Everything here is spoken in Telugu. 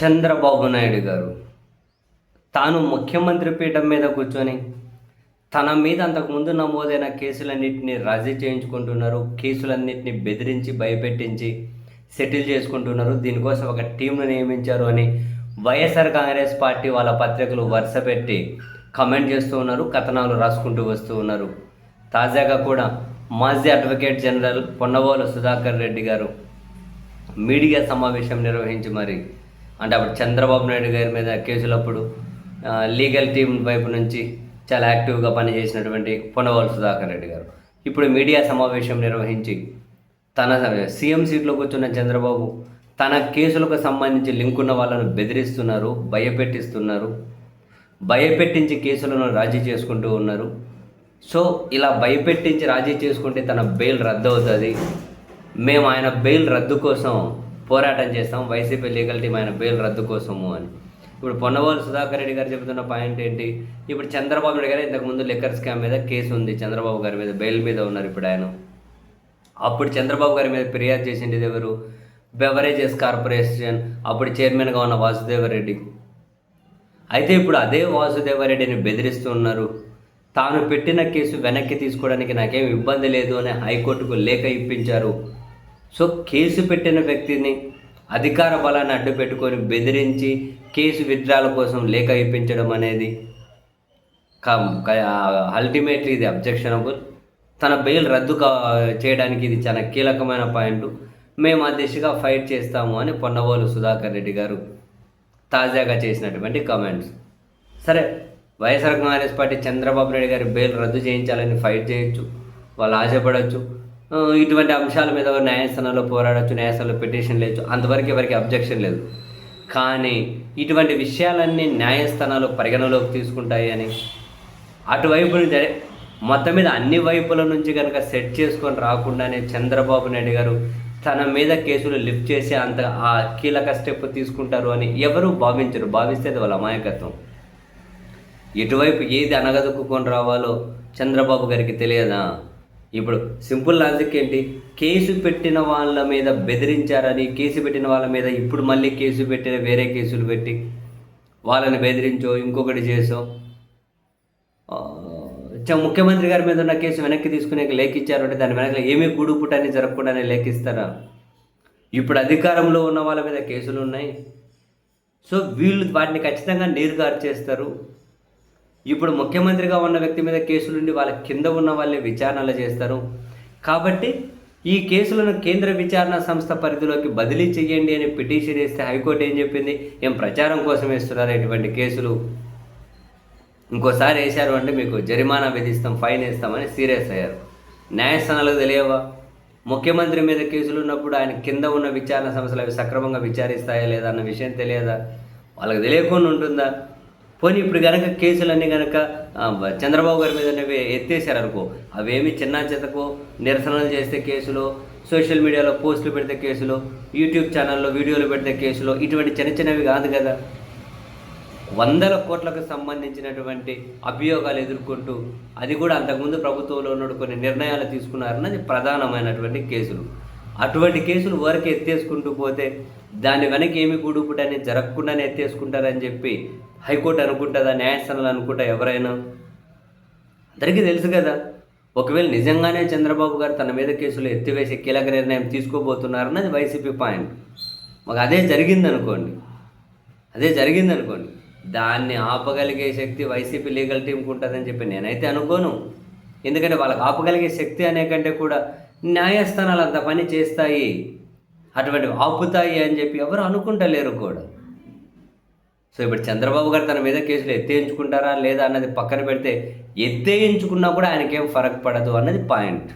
చంద్రబాబు నాయుడు గారు. తాను ముఖ్యమంత్రి పీఠం మీద కూర్చొని తన మీద అంతకుముందు నమోదైన కేసులన్నింటినీ రాజీ చేయించుకుంటున్నారు. కేసులన్నింటినీ బెదిరించి భయపెట్టించి సెటిల్ చేసుకుంటున్నారు. దీనికోసం ఒక టీంను నియమించారు అని వైఎస్ఆర్ కాంగ్రెస్ పార్టీ వాళ్ళ పత్రికలు వరుస పెట్టి కమెంట్ చేస్తూ ఉన్నారు కథనాలు రాసుకుంటూ వస్తూ ఉన్నారు. తాజాగా కూడా మాజీ అడ్వకేట్ జనరల్ పొన్నవోలు సుధాకర్ రెడ్డి గారు మీడియా సమావేశం నిర్వహించి మరి అంటే అప్పుడు చంద్రబాబు నాయుడు గారి మీద కేసులప్పుడు లీగల్ టీం వైపు నుంచి చాలా యాక్టివ్గా పనిచేసినటువంటి పొన్నవాళ్ళు సుధాకర్ రెడ్డి గారు. ఇప్పుడు మీడియా సమావేశం నిర్వహించి తన సీఎం సీట్లో కూర్చున్న చంద్రబాబు తన కేసులకు సంబంధించి లింక్ ఉన్న వాళ్ళను బెదిరిస్తున్నారు భయపెట్టిస్తున్నారు భయపెట్టించి కేసులను రాజీ చేసుకుంటూ ఉన్నారు. సో ఇలా భయపెట్టించి రాజీ చేసుకుంటే తన బెయిల్ రద్దు అవుతుంది మేము ఆయన బెయిల్ రద్దు కోసం పోరాటం చేస్తాం. వైసీపీ లీగల్ టీం ఆయన బెయిల్ రద్దు కోసము అని. ఇప్పుడు పొన్నవోలు సుధాకర్ రెడ్డి గారు చెబుతున్న పాయింట్ ఏంటి? ఇప్పుడు చంద్రబాబు నాయుడు గారు ఇంతకుముందు లిక్కర్ స్కామ్ మీద కేసు ఉంది. చంద్రబాబు గారి మీద బెయిల్ మీద ఉన్నారు ఇప్పుడు ఆయన. అప్పుడు చంద్రబాబు గారి మీద ఫిర్యాదు చేసింది ఎవరు? బెవరేజెస్ కార్పొరేషన్ అప్పుడు చైర్మన్గా ఉన్న వాసుదేవరెడ్డి అయితే ఇప్పుడు అదే వాసుదేవరెడ్డిని బెదిరిస్తూ ఉన్నారు. తాను పెట్టిన కేసు వెనక్కి తీసుకోవడానికి నాకేం ఇబ్బంది లేదు అని హైకోర్టుకు లేఖ ఇప్పించారు. సో కేసు పెట్టిన వ్యక్తిని అధికార బలాన్ని అడ్డు పెట్టుకొని బెదిరించి కేసు విత్డ్రాల కోసం లేఖ ఇప్పించడం అనేది అల్టిమేట్లీ ఇది అబ్జెక్షనబుల్ తన బెయిల్ రద్దు కా చేయడానికి ఇది చాలా కీలకమైన పాయింట్. మేము ఆ దిశగా ఫైట్ చేస్తాము అని పొన్నవోలు సుధాకర్ రెడ్డి గారు తాజాగా చేసినటువంటి కామెంట్స్ సరే వైఎస్ఆర్ కాంగ్రెస్ పార్టీ చంద్రబాబు నాయుడు గారి బెయిల్ రద్దు చేయించాలని ఫైట్ చేయొచ్చు. వాళ్ళు ఆశపడవచ్చు ఇటువంటి అంశాల మీద న్యాయస్థానంలో పోరాడచ్చు న్యాయస్థానంలో పిటిషన్ లేచు అంతవరకు ఎవరికి అబ్జెక్షన్ లేదు. కానీ ఇటువంటి విషయాలన్నీ న్యాయస్థానాలు పరిగణలోకి తీసుకుంటాయి అని అటువైపు నుంచి మొత్తం మీద అన్ని వైపుల నుంచి కనుక సెట్ చేసుకొని రాకుండానే చంద్రబాబు నాయుడు గారు తన మీద కేసులు లిఫ్ట్ చేసి అంత ఆ కీలక స్టెప్ తీసుకుంటారు అని ఎవరు భావించరు. భావిస్తే అది వాళ్ళ అమాయకత్వం. ఎటువైపు ఏది అనగదొక్కుకొని రావాలో చంద్రబాబు గారికి తెలియదా? ఇప్పుడు సింపుల్ లాజిక్ ఏంటి? కేసు పెట్టిన వాళ్ళ మీద బెదిరించారని కేసు పెట్టిన వాళ్ళ మీద ఇప్పుడు మళ్ళీ కేసు పెట్టిన వేరే కేసులు పెట్టి వాళ్ళని బెదిరించో ఇంకొకటి చేసో. ముఖ్యమంత్రి గారి మీద ఉన్న కేసు వెనక్కి తీసుకునే లేఖ అంటే దాని వెనక ఏమీ కూడుపుటని జరగకుండానే లేఖిస్తారా ఇప్పుడు అధికారంలో ఉన్న వాళ్ళ మీద కేసులు ఉన్నాయి. సో వీళ్ళు వాటిని ఖచ్చితంగా నీరుగారు చేస్తారు ఇప్పుడు ముఖ్యమంత్రిగా ఉన్న వ్యక్తి మీద కేసులుండి వాళ్ళ కింద ఉన్న వాళ్ళే విచారణలు చేస్తారు. కాబట్టి ఈ కేసులను కేంద్ర విచారణ సంస్థ పరిధిలోకి బదిలీ చేయండి అని పిటిషన్ వేస్తే హైకోర్టు ఏం చెప్పింది? ఏం ప్రచారం కోసం వేస్తున్నారు ఇటువంటి కేసులు? ఇంకోసారి వేశారు అంటే మీకు జరిమానా విధిస్తాం ఫైన్ వేస్తామని సీరియస్ అయ్యారు. న్యాయస్థానాలకు తెలియవా? ముఖ్యమంత్రి మీద కేసులు ఉన్నప్పుడు ఆయన కింద ఉన్న విచారణ సంస్థలు అవి సక్రమంగా విచారిస్తాయా లేదా అన్న విషయం తెలియదా? వాళ్ళకి తెలియకుండా ఉంటుందా? పోనీ ఇప్పుడు కనుక కేసులన్నీ కనుక చంద్రబాబు గారి మీద ఉన్నవి ఎత్తేసారు అనుకో అవేమి చిన్న చెతకో నిరసనలు చేస్తే కేసులు సోషల్ మీడియాలో పోస్టులు పెడితే కేసులు యూట్యూబ్ ఛానల్లో వీడియోలు పెడితే కేసులు ఇటువంటి చిన్న చిన్నవి కాదు కదా. వందల కోట్లకు సంబంధించినటువంటి అభియోగాలు ఎదుర్కొంటూ అది కూడా అంతకుముందు ప్రభుత్వంలో ఉన్న కొన్ని నిర్ణయాలు తీసుకున్నారన్నది ప్రధానమైనటువంటి కేసులు. అటువంటి కేసులు వరకు ఎత్తేసుకుంటూ పోతే దాని వెనక ఏమి కూడుపుటని జరగకుండానే ఎత్తేసుకుంటారని చెప్పి హైకోర్టు అనుకుంటుందా? న్యాయస్థానాలు అనుకుంటా ఎవరైనా? అందరికీ తెలుసు కదా ఒకవేళ నిజంగానే చంద్రబాబు గారు తన మీద కేసులు ఎత్తివేసి కీలక నిర్ణయం తీసుకోబోతున్నారన్నది వైసీపీ పాయింట్. మాకు అదే జరిగింది అనుకోండి అదే జరిగింది అనుకోండి దాన్ని ఆపగలిగే శక్తి వైసీపీ లీగల్ టీంకి ఉంటుందని చెప్పి నేనైతే అనుకోను. ఎందుకంటే వాళ్ళకి ఆపగలిగే శక్తి అనే కంటే కూడా న్యాయస్థానాలు అంత పని చేస్తాయి. అటువంటి ఆపుతాయి అని చెప్పి ఎవరు అనుకుంటలేరు కూడా. సో ఇప్పుడు చంద్రబాబు గారు తన మీద కేసులు ఎత్తేయించుకుంటారా లేదా అన్నది పక్కన పెడితే ఎత్తేయించుకున్నా కూడా ఆయనకేం ఫరక్ పడదు అన్నది పాయింట్.